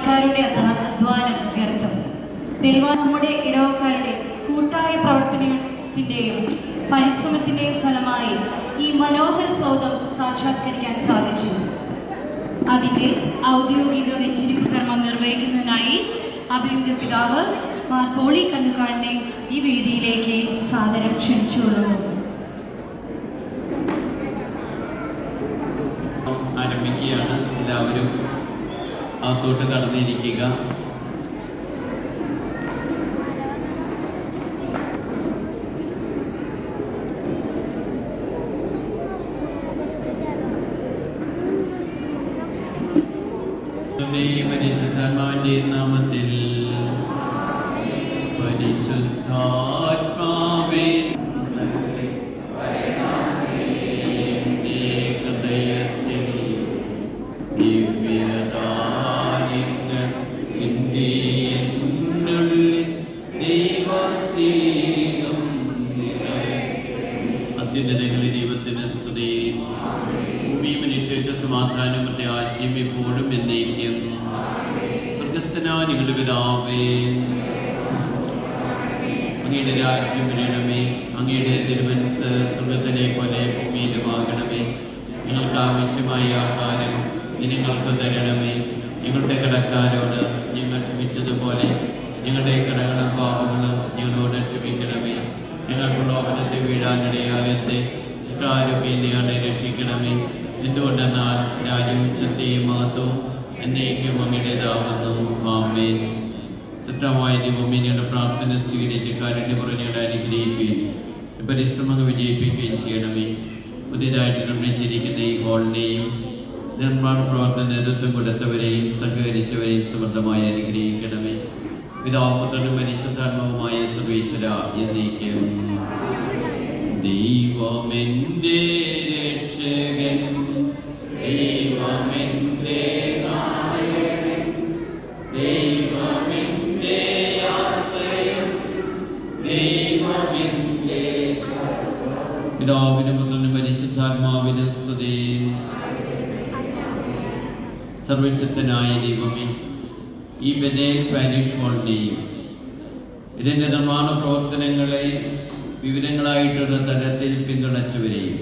ക്കാരുടെ അധ്വാ- അധ്വാനം വ്യർത്ഥം. ദൈവ നമ്മുടെ ഇടവക്കാരുടെ കൂട്ടായ പ്രവർത്തനത്തിന്റെയും പരിശ്രമത്തിന്റെയും ഫലമായി ഈ മനോഹര സൗധം സാക്ഷാത്കരിക്കാൻ സാധിച്ചു. അതിന്റെ ഔദ്യോഗിക വെഞ്ചരിപ്പ് കർമ്മം നിർവഹിക്കുന്നതിനായി അഭിയുദ്ധ പിതാവ് മാർ പോളി കണ്ണുകാടിനെ ഈ വേദിയിലേക്ക് സാദരം ക്ഷണിച്ചുകൊള്ളുന്നു. ആരംഭിക്കുകയാണ്. എല്ലാവരും അകത്തോട്ട് കടന്നിരിക്കുക. പരിശുദ്ധാത്മാവിന്റെ നാമത്തിൽ അത്യുന്നതങ്ങളിൽ ദൈവത്തിന് സ്തുതി. ഭൂമിയും മനുഷ്യർക്ക് സമാധാനം മറ്റേ ആശയം എപ്പോഴും എന്നേക്കും. സ്വർഗസ്ഥനായ നിങ്ങളുടെ പിതാവേ. അങ്ങയുടെ രാജ്യം വരണമേ. അങ്ങയുടെ തിരുമനസ് സ്വർഗത്തിലെ പോലെ ഭൂമിയിലുമാകണമേ. ഞങ്ങൾക്ക് ആവശ്യമായ ആഹാരം ഞങ്ങൾക്ക് തരണമേ. ഞങ്ങളുടെ കടക്കാരോട് ഞങ്ങൾ ക്ഷമിച്ചതുപോലെ ഞങ്ങളുടെ കടകള പാപങ്ങളും ഞങ്ങളോട് ക്ഷമിക്കണമേ ഞങ്ങൾ പ്രലോഭനത്തെ വീഴാനിടയാകത്തെ ഇഷ്ടാരോഗ്യങ്ങളെ രക്ഷിക്കണമേ. എന്തുകൊണ്ടെന്നാൽ രാജ്യവും ശക്തിയും മഹത്വവും എന്നേക്കും അങ്ങയുടേതാവുന്നു. ആമേൻ. സത്യമായ ദൈവമേ ഞങ്ങളുടെ പ്രാർത്ഥന സ്വീകരിച്ച് കാരുണ്യ പുറഞ്ഞുകൊണ്ട് അനുഗ്രഹിക്കുകയും പരിശ്രമങ്ങൾ വിജയിപ്പിക്കുകയും ചെയ്യണമേ. പുതിയതായിട്ട് നിർമ്മിച്ചിരിക്കുന്ന ഈ ഹോളിനെയും നിർമ്മാണ പ്രവർത്തന നേതൃത്വം കൊടുത്തവരെയും സഹകരിച്ചവരെയും സമൃദ്ധമായി അനുഗ്രഹിക്കണമേ. പിതാപുത്രനും പരിശുദ്ധാത്മാവുമായ സർവേശ്വര എന്നേക്കും ദൈവമെന്റെ രക്ഷകൻ ദൈവമെന്റെ ദൈവമെന്റെ ദൈവമെന്റെ സർവശക്തനായ ദൈവമേ ഈ ബദേൽ പാരീഷ് ഹോളിനെയും ഇതിന്റെ നിർമ്മാണ പ്രവർത്തനങ്ങളെ വിവരങ്ങളായിട്ടുള്ള തലത്തിൽ പിന്തുണച്ചവരെയും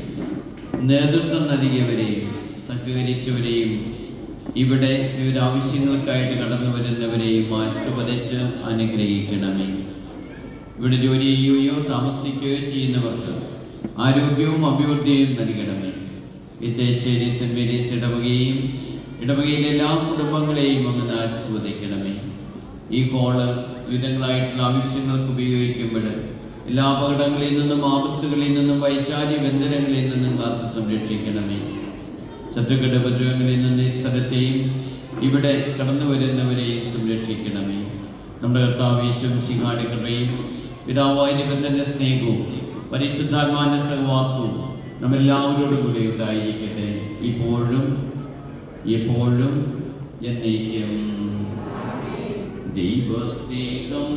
നേതൃത്വം നൽകിയവരെയും സഹകരിച്ചവരെയും ഇവിടെ വിവിധ ആവശ്യങ്ങൾക്കായിട്ട് കടന്നു വരുന്നവരെയും ആശ്രവദിച്ച് അനുഗ്രഹിക്കണമേ. ഇവിടെ ജോലി ചെയ്യുകയോ താമസിക്കുകയോ ചെയ്യുന്നവർക്ക് ആരോഗ്യവും അഭിവൃദ്ധിയും നൽകണമേ. വിത്തേശ്ശേരി സെന്റ് മേരീസ് ഇടവകയും ഇടവകയിലെ എല്ലാ കുടുംബങ്ങളെയും അങ്ങ് ആശീർവദിക്കണമേ. ഈ കോൾ വിവിധങ്ങളായിട്ടുള്ള ആവശ്യങ്ങൾക്ക് ഉപയോഗിക്കുമ്പോൾ എല്ലാ അപകടങ്ങളിൽ നിന്നും ആപത്തുകളിൽ നിന്നും വൈശാല്യ ബന്ധനങ്ങളിൽ നിന്നും കാത്തു സംരക്ഷിക്കണമേ. ശത്രുക്കളുടെ ഉപദ്രവങ്ങളിൽ നിന്ന് ഈ സ്ഥലത്തെയും ഇവിടെ കടന്നു വരുന്നവരെയും സംരക്ഷിക്കണമേ. നമ്മുടെ കർത്താവേശം കൃപയും പിതാവായ നിബന്ധന്റെ സ്നേഹവും പരിശുദ്ധാത്മാന്റെ സഹവാസവും നമ്മെല്ലാവരോടും കൂടെ ഉണ്ടായിരിക്കട്ടെ. ഇപ്പോഴും എപ്പോഴും എന്നേക്കും. ദൈവസ്നേഹം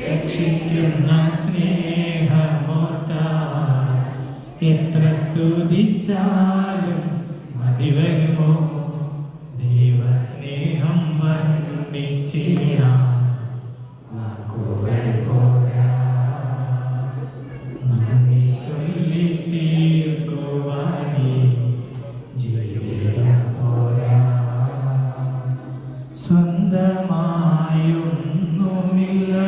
രക്ഷിക്കുന്ന സ്നേഹമോർത്ത എത്ര സ്തുതിച്ചാലും മതി വരുമോ? ദൈവസ്നേഹം വർണിച്ചിടാം. വാക്കുകൾ പോരാ. നന്ദി സ്വന്തമായൊന്നുമില്ല.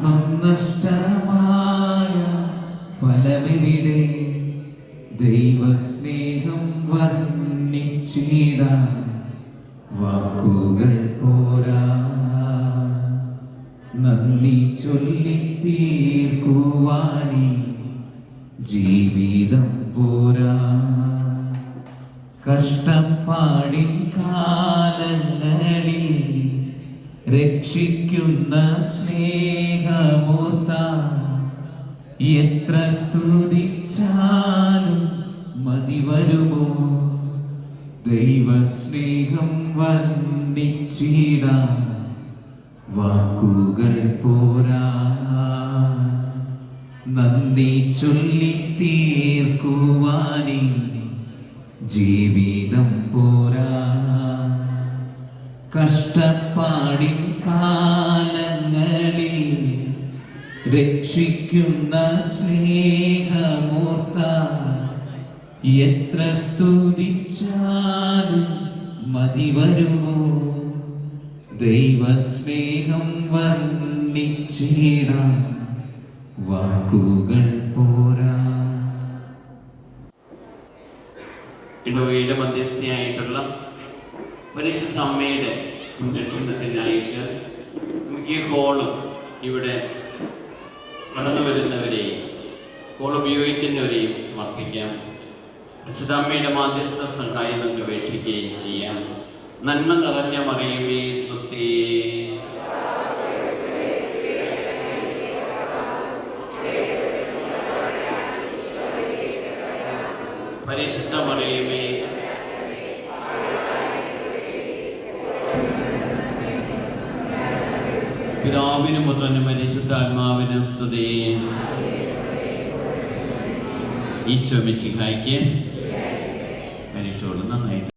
ആത്മം നഷ്ടമായ ഫലമിവിടെ. ദൈവസ്നേഹം വർണിച്ചിടാൻ വാക്കുകൾ പോരാ. നന്ദി ചൊല്ലി തീർക്കുവാനി. ജീവിതം പോരാ. കഷ്ടപ്പാടിൻ കാലങ്ങളിൽ രക്ഷിക്കുന്ന സ്നേഹമൂർത്ത എത്ര സ്തുതിച്ചാലും മതി വരുമോ? ദൈവസ്നേഹം വർണിച്ചിടാൻ വാക്കുകൾ പോരാ. നന്ദി ചൊല്ലി തീർക്കുവാനേ ജീവിതം പോരാ. കഷ്ടപ്പാടിൻ കാലങ്ങളിൽ രക്ഷിക്കുന്ന സ്നേഹമൂർത്ത എത്ര സ്തുതിച്ചാലും മതി വരുമോ? ദൈവസ്നേഹം വർണിച്ചിടാൻ വാക്കുകൾ പോരാ. ഇടവയുടെ മധ്യസ്ഥയായിട്ടുള്ള പരിശുദ്ധ അമ്മയുടെ സംരക്ഷണത്തിനായിട്ട് നമുക്ക് ഈ ഹോൾ ഇവിടെ കടന്നു വരുന്നവരെയും ഹോൾ ഉപയോഗിക്കുന്നവരെയും സമർപ്പിക്കാം. പരിശുദ്ധ അമ്മയുടെ മാധ്യസ്ഥ സഹായം നമുക്ക് അപേക്ഷിക്കുകയും ചെയ്യാം. നന്മ നിറഞ്ഞ മറിയുമേ സ്വസ്തി പരിശുദ്ധ മറിയുമേ പിതാവിനും പുത്രനും പരിശുദ്ധാത്മാവിനും സ്തുതി. ഈശോ മിശിഹായ്ക്ക്. പരീക്ഷയോട് നന്നായി.